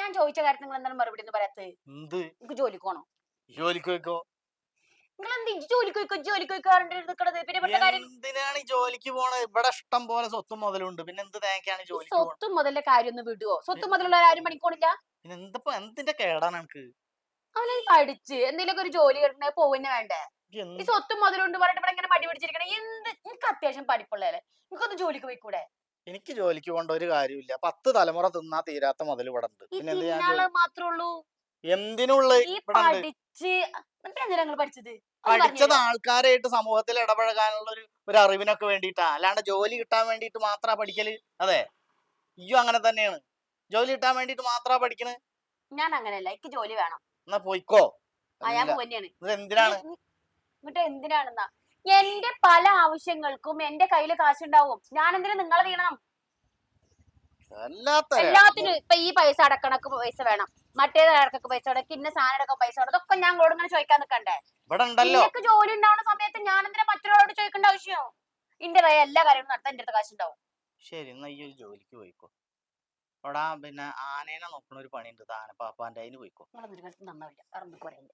ഞാൻ ചോദിച്ച കാര്യം നിങ്ങൾ എന്താണ് മറുപടി എന്ന് പറയാത്തത് എന്ത്? നിങ്ങൾക്ക് ജോലിക്ക് പോണോ? ജോലിക്ക് പോയിക്കോ? നിങ്ങൾ എന്ത് ജോലിക്ക് പോയിക്കോ? ജോലിക്ക് പോയിക്കോ പിന്നെ ഇവിടുത്തെ കാര്യം എന്തിനാണ് ജോലിക്ക് പോണത്? ഇവിടെ ഇഷ്ടം പോലെ സ്വത്തും മുതലുണ്ട്. പിന്നെ എന്ത് തേക്കാണ് ജോലി സ്വത്തും മുതലിന്റെ കാര്യം ഒന്ന് വിടുവോ? സ്വത്തും മുതലുള്ള ആരും പണിക്കോണില്ല? പിന്നെ എന്തപ്പോ എന്തിന്റെ കേടാണ് എനിക്ക്? അവനെ പഠിച്ച് എന്തെങ്കിലും ഒരു ജോലി കിട്ടണേ പോവന്നെ വേണ്ടേ? ഈ സ്വത്തും മുതലുണ്ട് പറഞ്ഞിട്ട് ഇവിടെ ഇങ്ങനെ മടി പിടിച്ചിരിക്കണേ. എന്ത്? എനിക്ക് അത്യാവശ്യം പഠിപ്പുള്ളതല്ലേ? എനിക്കൊന്ന് ജോലിക്ക് പോയിക്കൂടെ? എനിക്ക് ജോലിക്ക് പോകേണ്ട ഒരു കാര്യമില്ല പത്ത് തലമുറ തിന്നാ തീരാത്ത മുതൽ ഇവിടെ ഉണ്ട് പിന്നെ എന്ത് ഞാൻ ജോലി- എന്തിനുള്ള ഈ ഇവിടെ ഉണ്ട് പഠിച്ച് എന്നിട്ട് എന്തിനാ നിങ്ങൾ പഠിച്ചത്? ഒന്ന് പഠിച്ചത് പറഞ്ഞുതരുമോ? ആൾക്കാരായിട്ട് സമൂഹത്തിൽ ഇടപഴകാനുള്ള ഒരു ഒരു അറിവിനൊക്കെ വേണ്ടിയിട്ടാ. അല്ലാണ്ട് ജോലി കിട്ടാൻ വേണ്ടിയിട്ട് മാത്രാ പഠിക്കൽ? അതെ. അയ്യോ അങ്ങനെ തന്നെയാണ്. ജോലി കിട്ടാൻ വേണ്ടിയിട്ട് മാത്രാ പഠിക്കണ്? ഞാൻ അങ്ങനെയല്ല. എനിക്ക് ജോലി വേണം. എന്നാ പോയിക്കോ. ആ ഞാൻ പോന്നെയാണ് ഇത് എന്തിനാണ്? എന്നിട്ട് എന്തിനാണെന്നാ? എന്റെ പല ആവശ്യങ്ങൾക്കും എന്റെ കയ്യിൽ കാശുണ്ടാവും. ഞാൻ എന്തിനു നിങ്ങളെ അല്ലാത്ത എല്ലാത്തിനും ഇപ്പൊ ഈ പൈസ അടക്കണക്ക് പൈസ വേണം. മറ്റേത് അടക്കൊക്കെ പൈസ വേണം? ഇന്ന സാധനം അടക്കം പൈസ വേണം? ഇതൊക്കെ ഞാൻ കൂടെ ഇങ്ങനെ ചോദിക്കാൻ നിൽക്കണ്ടേ ഉണ്ടല്ലോ. ജോലി ഉണ്ടാവുന്ന സമയത്ത് ഞാൻ എന്തിനാ മറ്റൊരാളോട് ചോദിക്കേണ്ട ആവശ്യം? ഇന്റെ കയ്യിൽ എല്ലാ കാര്യങ്ങളും നടത്താൻ എന്റെ അടുത്ത് കാശുണ്ടാവും. ശരി എന്നാ ഈ ജോലിക്ക് പോയിക്കോ. അവിടെ പിന്നെ ആനേനെ നോക്കണ ഒരു പണിയുണ്ട്. താനപ്പാപ്പാന്റെ അതിന് പോയിക്കോ. നന്നാവില്ല. കുറയില്ല